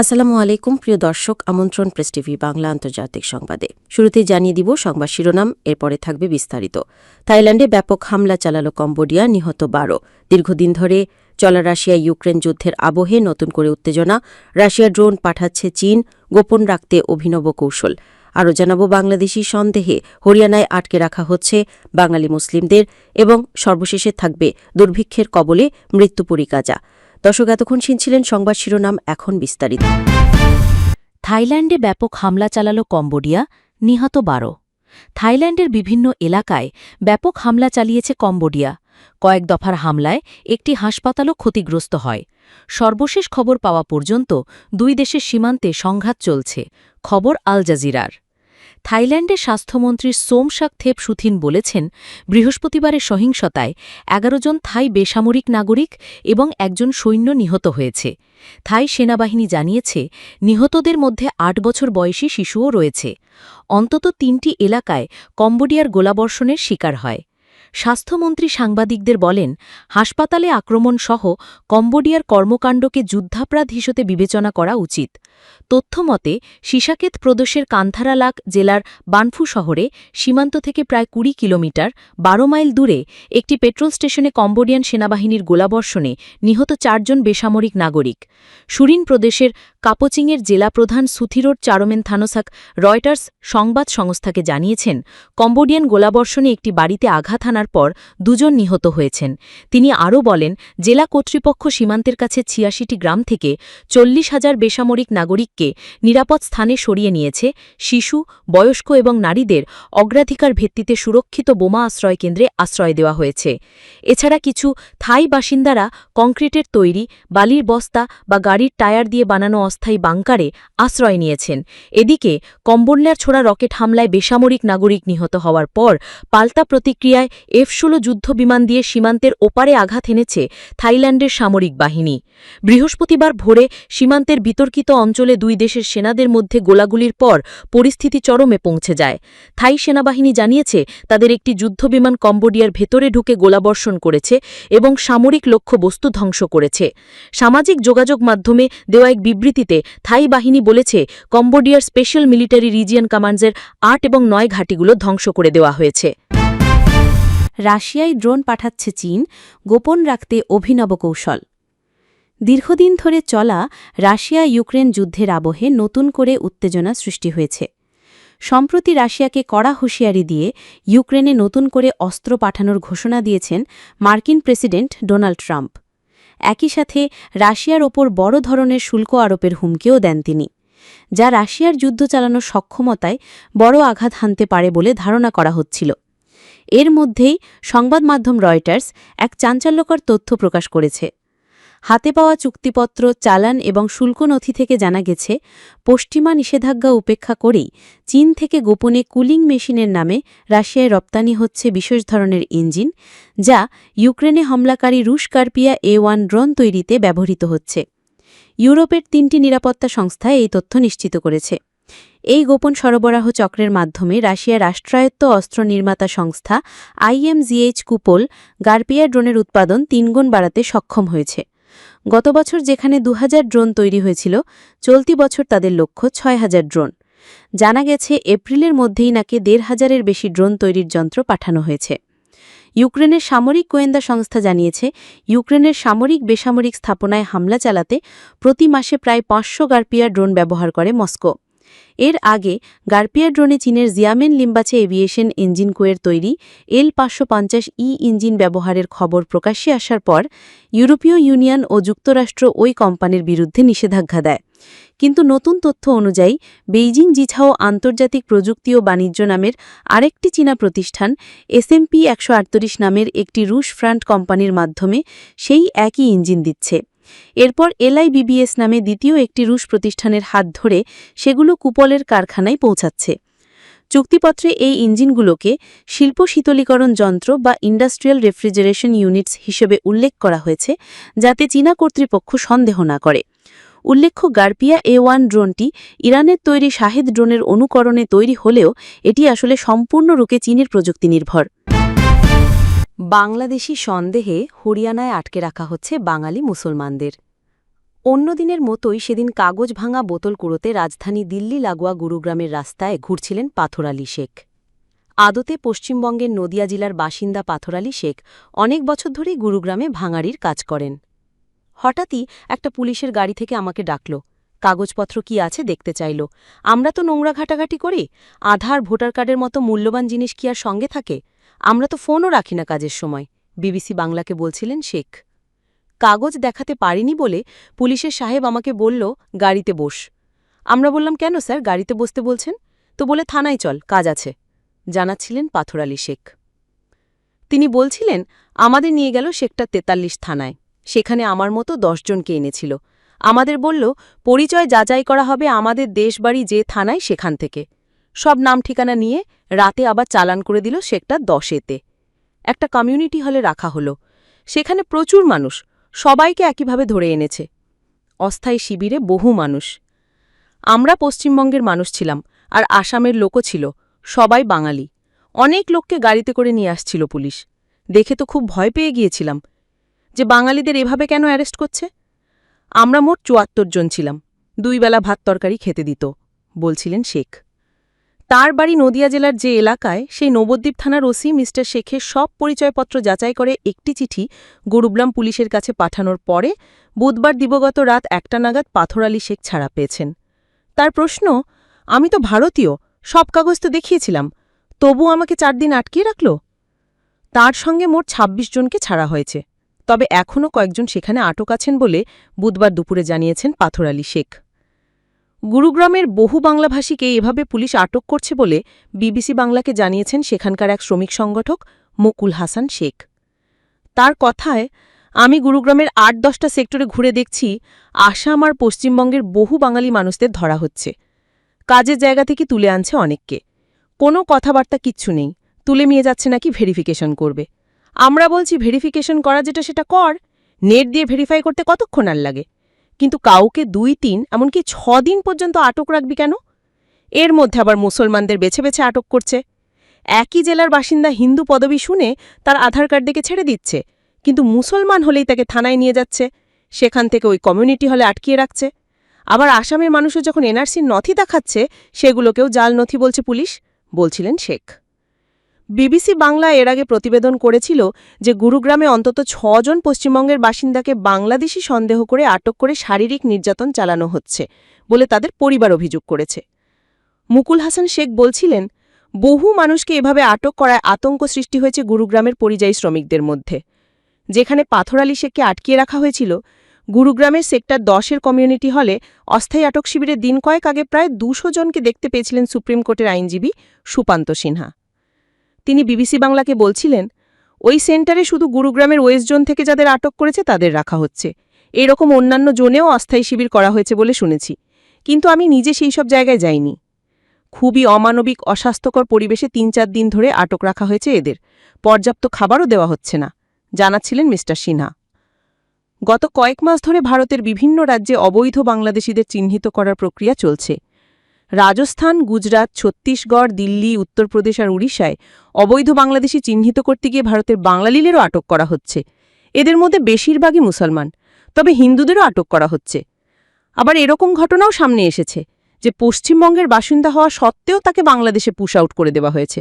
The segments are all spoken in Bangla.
আসসালামু আলাইকুম, প্রিয় দর্শক, আমন্ত্রণ প্রেস টিভি বাংলা আন্তর্জাতিক সংবাদে। শুরুতে জানিয়ে দিব সংবাদ শিরোনাম, এরপরে থাকবে বিস্তারিত। থাইল্যান্ডে ব্যাপক হামলা চালালো কম্বোডিয়া, নিহত বারো। দীর্ঘদিন ধরে চলা রাশিয়া ইউক্রেন যুদ্ধের আবহে নতুন করে উত্তেজনা। রাশিয়া ড্রোন পাঠাচ্ছে চীন, গোপন রাখতে অভিনব কৌশল। আরও জানাব বাংলাদেশি সন্দেহে হরিয়ানায় আটকে রাখা হচ্ছে বাঙালি মুসলিমদের এবং সর্বশেষে থাকবে দুর্ভিক্ষের কবলে মৃত্যু পরিকাজা। দর্শক, এতক্ষণ শুনছিলেন সংবাদ শিরোনাম এখন বিস্তারিত। থাইল্যান্ডে ব্যাপক হামলা চালাল কম্বোডিয়া, নিহত বারো। থাইল্যান্ডের বিভিন্ন এলাকায় ব্যাপক হামলা চালিয়েছে কম্বোডিয়া। কয়েক দফার হামলায় একটি হাসপাতালও ক্ষতিগ্রস্ত হয়। সর্বশেষ খবর পাওয়া পর্যন্ত দুই দেশের সীমান্তে সংঘাত চলছে। খবর আল জাজিরার। থাইল্যান্ডের স্বাস্থ্যমন্ত্রী সোমশাক থেপ সুথিন বলেছেন, বৃহস্পতিবারের সহিংসতায় এগারো জন থাই বেসামরিক নাগরিক এবং একজন সৈন্য নিহত হয়েছে। থাই সেনাবাহিনী জানিয়েছে, নিহতদের মধ্যে আট বছর বয়সী শিশুও রয়েছে। অন্তত তিনটি এলাকায় কম্বোডিয়ার গোলাবর্ষণের শিকার হয়। স্বাস্থ্যমন্ত্রী সাংবাদিকদের বলেন, হাসপাতালে আক্রমণ সহ কম্বোডিয়ার কর্মকাণ্ডকে যুদ্ধাপরাধ হিসেবে বিবেচনা করা উচিত। তথ্যমতে, সিসাকেত প্রদেশের কান্থারালাক জেলার বানফু শহরে সীমান্ত থেকে প্রায় কুড়ি কিলোমিটার, বারো মাইল দূরে একটি পেট্রোল স্টেশনে কম্বোডিয়ান সেনাবাহিনীর গোলাবর্ষণে নিহত চারজন বেসামরিক নাগরিক। সুরিন প্রদেশের কাপোচিংয়ের জেলা প্রধান সুথিরোড চারমেন থানোসাক রয়টার্স সংবাদ সংস্থাকে জানিয়েছেন, কম্বোডিয়ান গোলাবর্ষণে একটি বাড়িতে আঘাত হানার পর দুজন নিহত হয়েছেন। তিনি আরও বলেন, জেলা কর্তৃপক্ষ সীমান্তের কাছে ছিয়াশিটি গ্রাম থেকে চল্লিশ হাজার বেসামরিক নাগরিককে নিরাপদ স্থানে সরিয়ে নিয়েছে। শিশু, বয়স্ক এবং নারীদের অগ্রাধিকার ভিত্তিতে সুরক্ষিত বোমা আশ্রয় কেন্দ্রে আশ্রয় দেওয়া হয়েছে। এছাড়া কিছু থাই বাসিন্দারা কংক্রিটের তৈরি, বালির বস্তা বা গাড়ির টায়ার দিয়ে বানানো অস্থায়ী বাংকারে আশ্রয় নিয়েছেন। এদিকে কম্বোডিয়ার ছোড়া রকেট হামলায় বেসামরিক নাগরিক নিহত হওয়ার পর পাল্টা প্রতিক্রিয়ায় এফ ষোলো যুদ্ধবিমান দিয়ে সীমান্তের ওপারে আঘাত এনেছে থাইল্যান্ডের সামরিক বাহিনী। বৃহস্পতিবার ভোরে সীমান্তের বিতর্কিত অঞ্চলে দুই দেশের সেনাদের মধ্যে গোলাগুলির পর পরিস্থিতি চরমে পৌঁছে যায়। থাই সেনাবাহিনী জানিয়েছে, তাদের একটি যুদ্ধবিমান কম্বোডিয়ার ভেতরে ঢুকে গোলাবর্ষণ করেছে এবং সামরিক লক্ষ্যবস্তু ধ্বংস করেছে। সামাজিক যোগাযোগ মাধ্যমে দেওয়া এক বিবৃতিতে থাই বাহিনী বলেছে, কম্বোডিয়ার স্পেশাল মিলিটারি রিজিয়ন কমান্ডসের আট এবং নয় ঘাঁটিগুলো ধ্বংস করে দেওয়া হয়েছে। রাশিয়ায় ড্রোন পাঠাচ্ছে চীন, গোপন রাখতে অভিনব কৌশল। দীর্ঘদিন ধরে চলা রাশিয়া ইউক্রেন যুদ্ধের আবহে নতুন করে উত্তেজনা সৃষ্টি হয়েছে। সম্প্রতি রাশিয়াকে কড়া হুঁশিয়ারি দিয়ে ইউক্রেনে নতুন করে অস্ত্র পাঠানোর ঘোষণা দিয়েছেন মার্কিন প্রেসিডেন্ট ডোনাল্ড ট্রাম্প। একই সাথে রাশিয়ার ওপর বড় ধরনের শুল্ক আরোপের হুমকিও দেন তিনি, যা রাশিয়ার যুদ্ধ চালানোর সক্ষমতায় বড় আঘাত হানতে পারে বলে ধারণা করা হচ্ছিল। এর মধ্যেই সংবাদ মাধ্যম রয়টার্স এক চাঞ্চল্যকর তথ্য প্রকাশ করেছে। হাতে পাওয়া চুক্তিপত্র, চালান এবং শুল্ক নথি থেকে জানা গেছে, পশ্চিমা নিষেধাজ্ঞা উপেক্ষা করেই চীন থেকে গোপনে কুলিং মেশিনের নামে রাশিয়ায় রপ্তানি হচ্ছে বিশেষ ধরনের ইঞ্জিন, যা ইউক্রেনে হামলাকারী রুশ কার্পিয়া এ ওয়ান ড্রোন তৈরিতে ব্যবহৃত হচ্ছে। ইউরোপের তিনটি নিরাপত্তা সংস্থা এই তথ্য নিশ্চিত করেছে। এই গোপন সরবরাহ চক্রের মাধ্যমে রাশিয়া রাষ্ট্রায়ত্ত অস্ত্র নির্মাতা সংস্থা আইএমজিএইচ কুপোল গার্পিয়া ড্রোনের উৎপাদন তিনগুণ বাড়াতে সক্ষম হয়েছে। গত বছর যেখানে দু হাজার ড্রোন তৈরি হয়েছিল, চলতি বছর তাদের লক্ষ্য ছয় হাজার ড্রোন। জানা গেছে, এপ্রিলের মধ্যেই নাকি দেড় হাজারের বেশি ড্রোন তৈরির যন্ত্র পাঠানো হয়েছে। ইউক্রেনের সামরিক গোয়েন্দা সংস্থা জানিয়েছে, ইউক্রেনের সামরিক বেসামরিক স্থাপনায় হামলা চালাতে প্রতি মাসে প্রায় পাঁচশো গার্পিয়া ড্রোন ব্যবহার করে মস্কো। এর আগে গার্পিয়া ড্রোনে চীনের জিয়ামেন লিম্বাচে এভিয়েশন ইঞ্জিন কোয়ের তৈরি এল পাঁচশো পঞ্চাশ ই ইঞ্জিন ব্যবহারের খবর প্রকাশ্যে আসার পর ইউরোপীয় ইউনিয়ন ও যুক্তরাষ্ট্র ওই কোম্পানির বিরুদ্ধে নিষেধাজ্ঞা দেয়। কিন্তু নতুন তথ্য অনুযায়ী বেইজিং জিছাও আন্তর্জাতিক প্রযুক্তি ও বাণিজ্য নামের আরেকটি চীনা প্রতিষ্ঠান এসএমপি একশো আটত্রিশ নামের একটি রুশ ফ্রান্ট কোম্পানির মাধ্যমে সেই একই ইঞ্জিন দিচ্ছে। এরপর এলআইবিবিএস নামে দ্বিতীয় একটি রুশ প্রতিষ্ঠানের হাত ধরে সেগুলো কুপলের কারখানায় পৌঁছাচ্ছে। চুক্তিপত্রে এই ইঞ্জিনগুলোকে শিল্প শীতলীকরণ যন্ত্র বা ইন্ডাস্ট্রিয়াল রেফ্রিজারেশন ইউনিটস হিসেবে উল্লেখ করা হয়েছে, যাতে চীনা কর্তৃপক্ষ সন্দেহ না করে। উল্লেখ্য, গার্পিয়া এ ওয়ান ড্রোনটি ইরানের তৈরি শাহেদ ড্রোনের অনুকরণে তৈরি হলেও এটি আসলে সম্পূর্ণরূপে চীনের প্রযুক্তি নির্ভর বাংলাদেশি সন্দেহে হরিয়ানায় আটকে রাখা হচ্ছে বাঙালি মুসলমানদের। অন্যদিনের মতোই সেদিন কাগজ ভাঙা বোতল কুড়োতে রাজধানী দিল্লি লাগোয়া গুরুগ্রামের রাস্তায় ঘুরছিলেন পাথরালি শেখ। আদতে পশ্চিমবঙ্গের নদিয়া জেলার বাসিন্দা পাথরালি শেখ অনেক বছর ধরেই গুরুগ্রামে ভাঙাড়ির কাজ করেন। হঠাৎই একটা পুলিশের গাড়ি থেকে আমাকে ডাকল। কাগজপত্র কি আছে দেখতে চাইল। আমরা তো নোংরা ঘাটাঘাটি করি। আধার, ভোটার কার্ডের মতো মূল্যবান জিনিস কি আর সঙ্গে থাকে? আমরা তো ফোনও রাখি না কাজের সময়, বিবিসি বাংলাকে বলছিলেন শেখ। কাগজ দেখাতে পারিনি বলে পুলিশের সাহেব আমাকে বলল, গাড়িতে বস। আমরা বললাম, কেন স্যার? গাড়িতে বসতে বলছেন? তো বলে, থানায় চল, কাজ আছে। জানাচ্ছিলেন পাথর আলী শেখ। তিনি বলছিলেন, আমাদের নিয়ে গেল শেখটা তেতাল্লিশ থানায়। সেখানে আমার মতো দশজনকে এনেছিল। আমাদের বলল, পরিচয় যাচাই করা হবে আমাদের দেশবাড়ি যে থানায় সেখান থেকে। সব নাম ঠিকানা নিয়ে রাতে আবার চালান করে দিল শেখটা দশেতে। একটা কমিউনিটি হলে রাখা হলো। সেখানে প্রচুর মানুষ, সবাইকে একইভাবে ধরে এনেছে। অস্থায়ী শিবিরে বহু মানুষ। আমরা পশ্চিমবঙ্গের মানুষ ছিলাম আর আসামের লোকও ছিল, সবাই বাঙালি। অনেক লোককে গাড়িতে করে নিয়ে আসছিল পুলিশ। দেখে তো খুব ভয় পেয়ে গিয়েছিলাম যে বাঙালিদের এভাবে কেন অ্যারেস্ট করছে। আমরা মোট চুয়াত্তর জন ছিলাম। দুই বেলা ভাত তরকারি খেতে দিত, বলছিলেন শেখ। তার বাড়ি নদিয়া জেলার যে এলাকায়, সেই নবদ্বীপ থানার ওসি মিস্টার শেখের সব পরিচয়পত্র যাচাই করে একটি চিঠি গরুবলাম পুলিশের কাছে পাঠানোর পরে বুধবার দিবগত রাত একটা নাগাদ পাথর আলী শেখ ছাড়া পেয়েছেন। তার প্রশ্ন, আমি তো ভারতীয়, সব কাগজ তো দেখিয়েছিলাম, তবু আমাকে চার দিন আটকিয়ে রাখল? তার সঙ্গে মোট ২৬ জনকে ছাড়া হয়েছে। তবে এখনও কয়েকজন সেখানে আটক আছেন বলে বুধবার দুপুরে জানিয়েছেন পাথর আলী শেখ। গুরুগ্রামের বহু বাংলাভাষীকে এভাবে পুলিশ আটক করছে বলে বিবিসি বাংলাকে জানিয়েছেন সেখানকার এক শ্রমিক সংগঠক মুকুল হাসান শেখ। তার কথায়, আমি গুরুগ্রামের আট দশটা সেক্টরে ঘুরে দেখছি, আসাম আর পশ্চিমবঙ্গের বহু বাঙালি মানুষদের ধরা হচ্ছে। কাজের জায়গা থেকে তুলে আনছে অনেককে। কোনো কথাবার্তা কিচ্ছু নেই। তুলে নিয়ে যাচ্ছে নাকি ভেরিফিকেশন করবে। আমরা বলছি, ভেরিফিকেশন করা যেটা সেটা কর। নেট দিয়ে ভেরিফাই করতে কতক্ষণ আর লাগে? কিন্তু কাউকে দুই, তিন, এমনকি ছ দিন পর্যন্ত আটক রাখবি কেন? এর মধ্যে আবার মুসলমানদের বেছে বেছে আটক করছে। একই জেলার বাসিন্দা হিন্দু পদবি শুনে তার আধার কার্ড দেখে ছেড়ে দিচ্ছে, কিন্তু মুসলমান হলেই তাকে থানায় নিয়ে যাচ্ছে। সেখান থেকে ওই কমিউনিটি হলে আটকিয়ে রাখছে। আবার আসামের মানুষও যখন এনআরসির নথি দেখাচ্ছে, সেগুলোকেও জাল নথি বলছে পুলিশ, বলছিলেন শেখ। বিবিসি বাংলা এর আগে প্রতিবেদন করেছিল যে গুরুগ্রামে অন্তত ছজন পশ্চিমবঙ্গের বাসিন্দাকে বাংলাদেশি সন্দেহ করে আটক করে শারীরিক নির্যাতন চালানো হচ্ছে বলে তাদের পরিবার অভিযোগ করেছে। মুকুল হাসান শেখ বলছিলেন, বহু মানুষকে এভাবে আটক করায় আতঙ্ক সৃষ্টি হয়েছে গুরুগ্রামের পরিযায়ী শ্রমিকদের মধ্যে। যেখানে পাথর আলী শেখকে আটকিয়ে রাখা হয়েছিল, গুরুগ্রামের সেক্টর দশের কমিউনিটি হলে অস্থায়ী আটক শিবিরে দিন কয়েক আগে প্রায় দুশো জনকে দেখতে পেয়েছিলেন সুপ্রিম কোর্টের আইনজীবী সুপান্ত সিনহা। তিনি বিবিসি বাংলাকে বলছিলেন, ওই সেন্টারে শুধু গুরুগ্রামের ওয়েস্ট জোন থেকে যাদের আটক করেছে তাদের রাখা হচ্ছে। এরকম অন্যান্য জোনেও অস্থায়ী শিবির করা হয়েছে বলে শুনেছি, কিন্তু আমি নিজে সেই সব জায়গায় যাইনি। খুবই অমানবিক, অস্বাস্থ্যকর পরিবেশে তিন চার দিন ধরে আটক রাখা হয়েছে এদের। পর্যাপ্ত খাবারও দেওয়া হচ্ছে না, জানাচ্ছিলেন মিস্টার সিনহা। গত কয়েক মাস ধরে ভারতের বিভিন্ন রাজ্যে অবৈধ বাংলাদেশিদের চিহ্নিত করার প্রক্রিয়া চলছে। রাজস্থান, গুজরাট, ছত্তিশগড়, দিল্লি, উত্তরপ্রদেশ আর উড়িষ্যায় অবৈধ বাংলাদেশি চিহ্নিত করতে গিয়ে ভারতের বাংলালিলেরও আটক করা হচ্ছে। এদের মধ্যে বেশিরভাগই মুসলমান, তবে হিন্দুদেরও আটক করা হচ্ছে। আবার এরকম ঘটনাও সামনে এসেছে যে পশ্চিমবঙ্গের বাসিন্দা হওয়া সত্ত্বেও তাকে বাংলাদেশে পুশ আউট করে দেওয়া হয়েছে।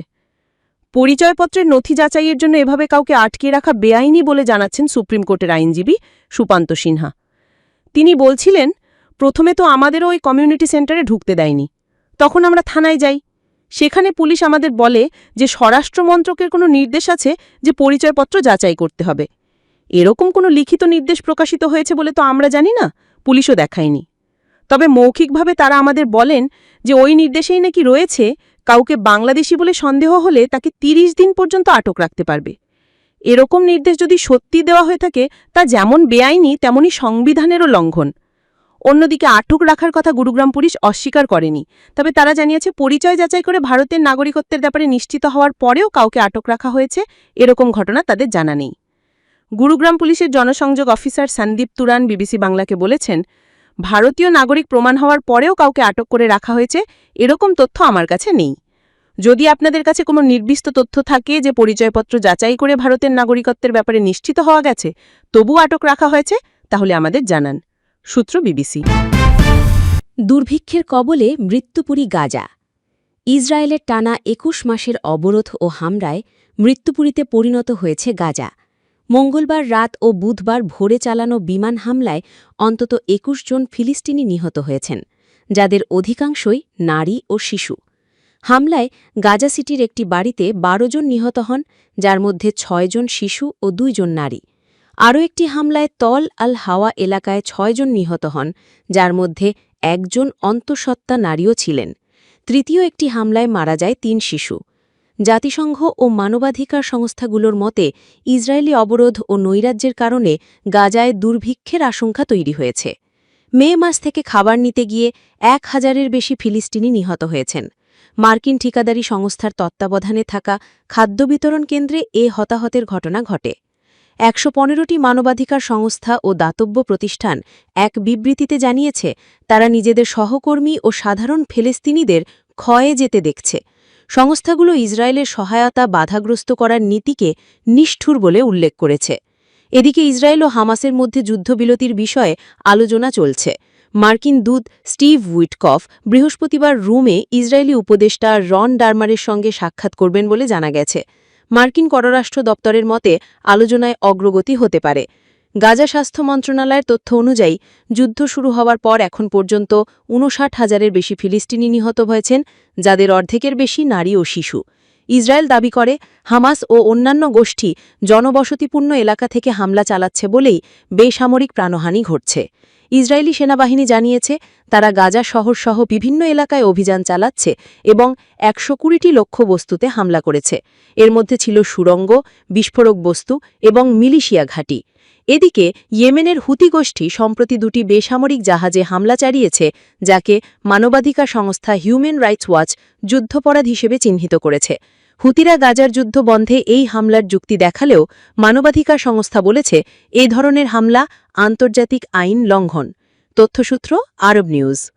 পরিচয়পত্রের নথি যাচাইয়ের জন্য এভাবে কাউকে আটকে রাখা বেআইনি বলে জানাচ্ছেন সুপ্রিম কোর্টের আইনজীবী সুপান্ত সিনহা। তিনি বলছিলেন, প্রথমে তো আমাদেরও ওই কমিউনিটি সেন্টারে ঢুকতে দেয়নি। তখন আমরা থানায় যাই। সেখানে পুলিশ আমাদের বলে যে স্বরাষ্ট্র মন্ত্রকের কোনো নির্দেশ আছে যে পরিচয়পত্র যাচাই করতে হবে। এরকম কোনো লিখিত নির্দেশ প্রকাশিত হয়েছে বলে তো আমরা জানি না, পুলিশও দেখায়নি। তবে মৌখিকভাবে তারা আমাদের বলেন যে ওই নির্দেশেই নাকি রয়েছে কাউকে বাংলাদেশি বলে সন্দেহ হলে তাকে ৩০ দিন পর্যন্ত আটক রাখতে পারবে। এরকম নির্দেশ যদি সত্যি দেওয়া হয়ে থাকে, তা যেমন বেআইনি, তেমনি সংবিধানেরও লঙ্ঘন। অন্যদিকে আটক রাখার কথা গুরুগ্রাম পুলিশ অস্বীকার করেনি। তবে তারা জানিয়েছে, পরিচয় যাচাই করে ভারতের নাগরিকত্বের ব্যাপারে নিশ্চিত হওয়ার পরেও কাউকে আটক রাখা হয়েছে। এরকম ঘটনা তাদের জানা নেই। গুরুগ্রাম পুলিশের জনসংযোগ অফিসার সন্দীপ তুরান বিবিসি বাংলাকে বলেছেন, ভারতীয় নাগরিক প্রমাণ হওয়ার পরেও কাউকে আটক করে রাখা হয়েছে, এরকম তথ্য আমার কাছে নেই। যদি আপনাদের কাছে কোনো নির্দিষ্ট তথ্য থাকে যে পরিচয়পত্র যাচাই করে ভারতের নাগরিকত্বের ব্যাপারে নিশ্চিত হওয়া গেছে তবু আটক রাখা হয়েছে, তাহলে আমাদের জানান। সূত্র বিবিসি। দুর্ভিক্ষের কবলে মৃত্যুপুরী গাজা। ইসরায়েলের টানা একুশ মাসের অবরোধ ও হামলায় মৃত্যুপুরীতে পরিণত হয়েছে গাজা। মঙ্গলবার রাত ও বুধবার ভোরে চালানো বিমান হামলায় অন্তত একুশ জন ফিলিস্তিনি নিহত হয়েছেন, যাদের অধিকাংশই নারী ও শিশু। হামলায় গাজা সিটির একটি বাড়িতে বারো জন নিহত হন, যার মধ্যে ছয়জন শিশু ও দুইজন নারী। আরও একটি হামলায় তল আল হাওয়া এলাকায় ছয়জন নিহত হন, যার মধ্যে একজন অন্তঃসত্ত্বা নারীও ছিলেন। তৃতীয় একটি হামলায় মারা যায় তিন শিশু। জাতিসংঘ ও মানবাধিকার সংস্থাগুলোর মতে, ইসরায়েলি অবরোধ ও নৈরাজ্যের কারণে গাজায় দুর্ভিক্ষের আশঙ্কা তৈরি হয়েছে। মে মাস থেকে খাবার নিতে গিয়ে এক হাজারের বেশি ফিলিস্তিনি নিহত হয়েছেন। মার্কিন ঠিকাদারি সংস্থার তত্ত্বাবধানে থাকা খাদ্য বিতরণ কেন্দ্রে এ হতাহতের ঘটনা ঘটে। একশো পনেরোটি মানবাধিকার সংস্থা ও দাতব্য প্রতিষ্ঠান এক বিবৃতিতে জানিয়েছে, তারা নিজেদের সহকর্মী ও সাধারণ ফিলিস্তিনিদের ক্ষয়ে যেতে দেখছে। সংস্থাগুলো ইসরায়েলের সহায়তা বাধাগ্রস্ত করার নীতিকে নিষ্ঠুর বলে উল্লেখ করেছে। এদিকে ইসরায়েল ও হামাসের মধ্যে যুদ্ধবিরতির বিষয়ে আলোচনা চলছে। মার্কিন দূত স্টিভ উইটকফ বৃহস্পতিবার রুমে ইসরায়েলি উপদেষ্টা রন ডারমারের সঙ্গে সাক্ষাৎ করবেন বলে জানা গেছে। মার্কিন পররাষ্ট্র দপ্তরের মতে আলোচনায় অগ্রগতি হতে পারে। গাজা স্বাস্থ্য মন্ত্রণালয়ের তথ্য অনুযায়ী, যুদ্ধ শুরু হওয়ার পর এখন পর্যন্ত উনষাট হাজারের বেশি ফিলিস্তিনি নিহত হয়েছেন, যাদের অর্ধেকের বেশি নারী ও শিশু। ইসরায়েল দাবি করে, হামাস ও অন্যান্য গোষ্ঠী জনবসতিপূর্ণ এলাকা থেকে হামলা চালাচ্ছে বলেই বেসামরিক প্রাণহানি ঘটছে। ইসরায়েলি সেনাবাহিনী জানিয়েছে, তারা গাজা শহরসহ বিভিন্ন এলাকায় অভিযান চালাচ্ছে এবং একশো কুড়িটি লক্ষ্যবস্তুতে হামলা করেছে। এর মধ্যে ছিল সুড়ঙ্গ বিস্ফোরক বস্তু এবং মিলিশিয়া ঘাঁটি। এদিকে, ইয়েমেনের হুতি গোষ্ঠী সম্প্রতি দুটি বেসামরিক জাহাজে হামলা চালিয়েছে, যাকে মানবাধিকার সংস্থা হিউম্যান রাইটস ওয়াচ যুদ্ধপরাধ হিসেবে চিহ্নিত করেছে। হুতিরা গাজার যুদ্ধ বন্ধে এই হামলার যুক্তি দেখালেও মানবাধিকার সংস্থা বলেছে, এ ধরনের হামলা আন্তর্জাতিক আইন লঙ্ঘন। তথ্যসূত্র আরব নিউজ।